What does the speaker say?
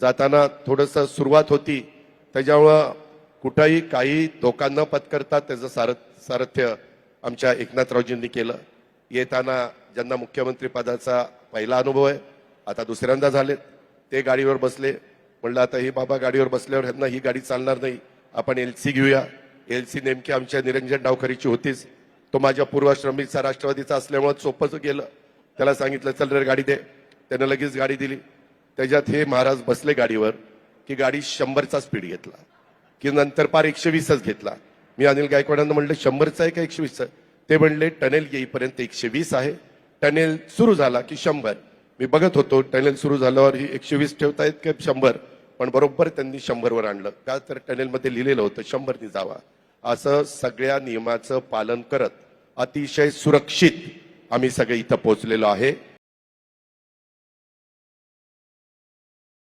जाताना थोडंसं सुरुवात होती. त्याच्यामुळं कुठंही काही धोका न पत्करता त्याचं सार सारथ्य आमच्या एकनाथरावजींनी केलं. येताना ज्यांना मुख्यमंत्री पदाचा पहिला अनुभव आहे आता दुसऱ्यांदा झालेत. ते गाडीवर बसले. म्हणलं आता हे बाबा गाडीवर बसल्यावर ह्यांना ही गाडी चालणार नाही. आपण एल सी घेऊया. एल सी नेमकी आमच्या निरंजन डावखरीची होतीच. तो माझ्या पूर्वाश्रमीचा राष्ट्रवादीचा असल्यामुळं सोपंच गेलं त्याला सांगितलं चल रे गाडी दे. त्यानं लगेच गाडी दिली. त्याच्यात हे महाराज बसले गाडीवर की गाडी शंभरचा स्पीड घेतला. की नंतर पार एकशे वीसच घेतला. मी अनिल गायकवाडांना म्हणलं शंभरचा आहे का एकशे वीसचा ते म्हणले टनेल येईपर्यंत एकशे वीस आहे. टनेल सुरू झाला की शंभर. मी बघत होतो टनेल सुरू झाल्यावर ही एकशे वीस ठेवतायत का शंभर पण बरोबर त्यांनी शंभरवर आणलं. का तर टनेलमध्ये लिहिलेलं होतं शंभरनी जावा. असं सगळ्या नियमाचं पालन करत अतिशय सुरक्षित आम्ही सगळे इथं पोहोचलेलो आहे.